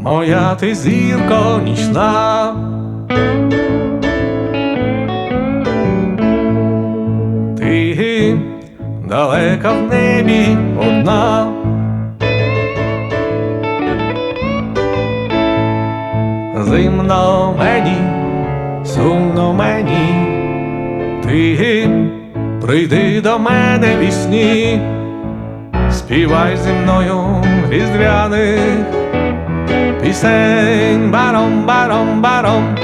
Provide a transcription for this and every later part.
моя ти зірко нічна. Ти далека в небі одна. Зимно мені, сумно мені, ти прийди до мене вісні, співай зі мною різдвяних пісень баром, баром, баром.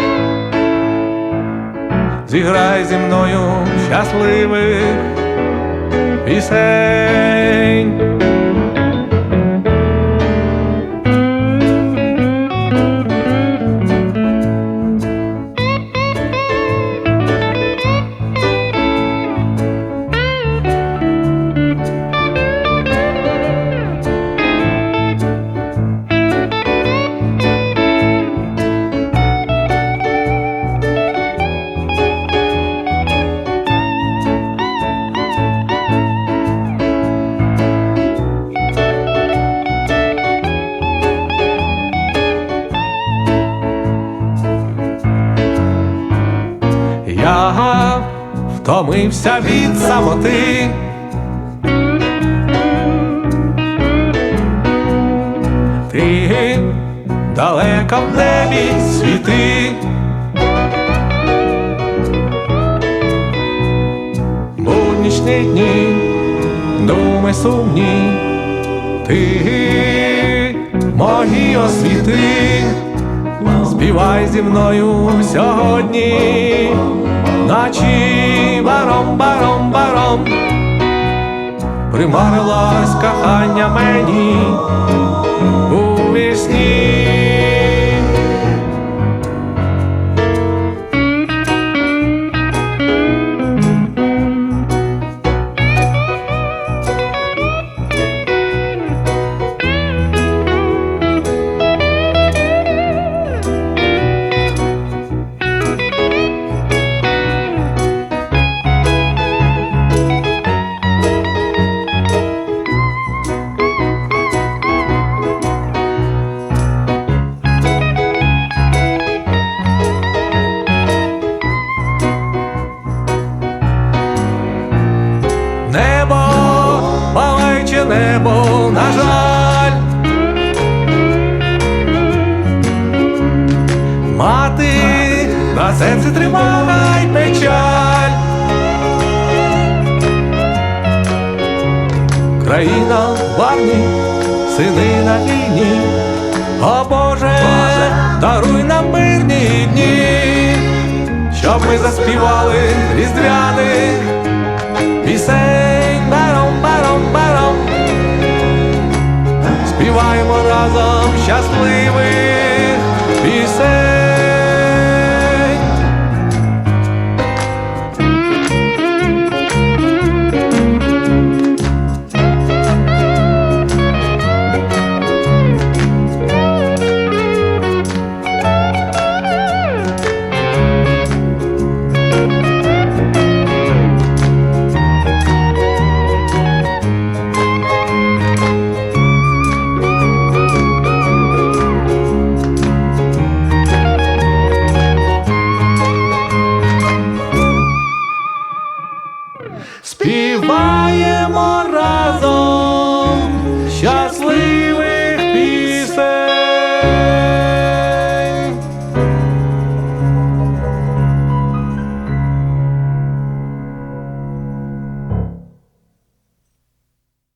Зіграй зі мною щасливих пісень. Я втомився від самоти. Ти далеко в небі світи. Буднічні дні, думи сумні, ти мої освіти. Співай зі мною сьогодні, наче баром, баром, баром, примарилось кохання мені у вісні. Небо, на жаль. Мати на серці тримай печаль. Країна в армії, сини на війні. О Боже, даруй нам мирні дні, щоб ми заспівали різдвяних разом щасливими.